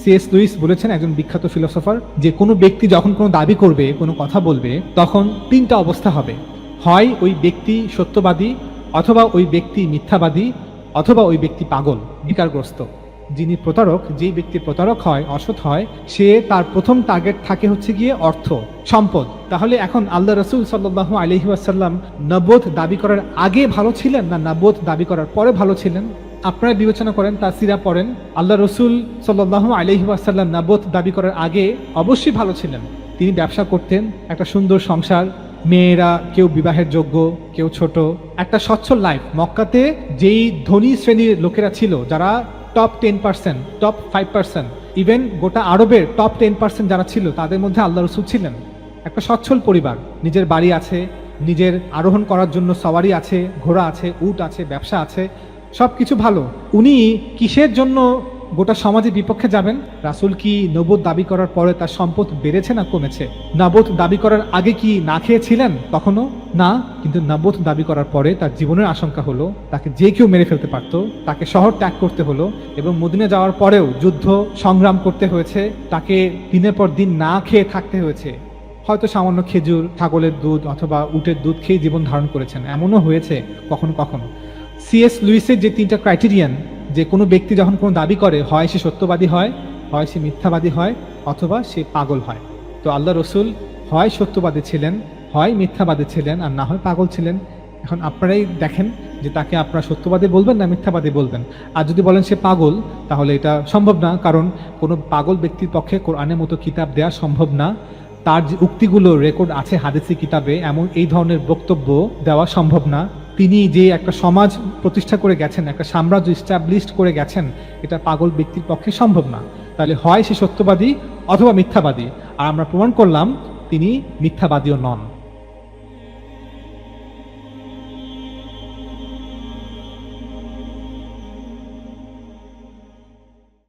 CS Luis বলেছেন, একজন বিখ্যাত ফিলোসফার যে কোনো ব্যক্তি যখন কোনো দাবি করবে, কোনো কথা বলবে, তখন তিনটা অবস্থা হবে। হয় ওই ব্যক্তি সত্যবাদী, অথবা ওই ব্যক্তি মিথ্যাবাদী, অথবা ওই ব্যক্তি পাগল, বিকারগ্রস্ত। যিনি প্রতারক, যেই ব্যক্তি প্রতারক হয়, অসৎ হয়, সে তার প্রথম টার্গেট থাকে হচ্ছে গিয়ে অর্থ, সম্পদ। তাহলে এখন আল্লাহ রসুল সাল্লাহ আলহি আসাল্লাম নবোধ দাবি করার আগে ভালো ছিলেন, না নবোধ দাবি করার পরে ভালো ছিলেন? আপনারা বিবেচনা করেন তার সিরা পড়েন, আল্লাহ রসুল সাল্লাহ আলহি আসাল্লাম নবোধ দাবি করার আগে অবশ্যই ভালো ছিলেন। তিনি ব্যবসা করতেন, একটা সুন্দর সংসার, মেয়েরা, কেউ বিবাহের যোগ্য, কেউ ছোট, একটা সচ্ছল লাইফ মক্কাতে যেই ধনী শ্রেণির লোকেরা ছিল, যারা top ten percent top five percent even গোটা আরবের টপ টেন পার্সেন্ট যারা ছিল, তাদের মধ্যে আল্লাহ রসুল ছিলেন। একটা সচ্ছল পরিবার। নিজের বাড়ি আছে, নিজের আরোহণ করার জন্য সওয়ারি আছে, ঘোড়া আছে, উট আছে, ব্যবসা আছে। সব কিছু ভালো। উনি কিসের জন্য গোটা সমাজের বিপক্ষে যাবেন? রাসুল কি নবোধ দাবি করার পরে তার সম্পদ বেড়েছে না কমেছে? নবোধ দাবি করার আগে কি না খেয়েছিলেন কখনো? না, কিন্তু নবোধ দাবি করার পরে তার জীবনের আশঙ্কা হলো, তাকে যে কেউ মেরে ফেলতে পারত, তাকে শহর ত্যাগ করতে হলো এবং মদিনে যাওয়ার পরেও যুদ্ধ সংগ্রাম করতে হয়েছে, তাকে দিনের পর দিন না খেয়ে থাকতে হয়েছে। হয়তো সামান্য খেজুর, ছাগলের দুধ অথবা উটের দুধ খেয়ে জীবন ধারণ করেছেন, এমনও হয়েছে কখনো কখনো। সিএস লুইসের যে তিনটা ক্রাইটেরিয়ান যে কোনো ব্যক্তি যখন কোনো দাবি করে, হয় সে সত্যবাদী হয় হয় সে মিথ্যাবাদী হয়, অথবা সে পাগল হয়। তো আল্লাহ রসুল হয় সত্যবাদী ছিলেন, হয় মিথ্যাবাদী ছিলেন, আর না হয় পাগল ছিলেন। এখন আপনারাই দেখেন যে তাকে আপনারা সত্যবাদী বলবেন না মিথ্যাবাদী বলবেন। আর যদি বলেন সে পাগল, তাহলে এটা সম্ভব না, কারণ কোনো পাগল ব্যক্তির পক্ষে কোরআনের মতো কিতাব দেওয়া সম্ভব না। তার যে উক্তিগুলো রেকর্ড আছে হাদিসি কিতাবে, এমন এই ধরনের বক্তব্য দেওয়া সম্ভব না। তিনি যে একটা সমাজ প্রতিষ্ঠা করে গেছেন, একটা সাম্রাজ্য ইস্টাবলিশড করে গেছেন, এটা পাগল ব্যক্তির পক্ষে সম্ভব না। তাহলে হয় সে সত্যবাদী অথবা মিথ্যাবাদী। আর আমরা প্রমাণ করলাম, তিনি মিথ্যাবাদীও নন।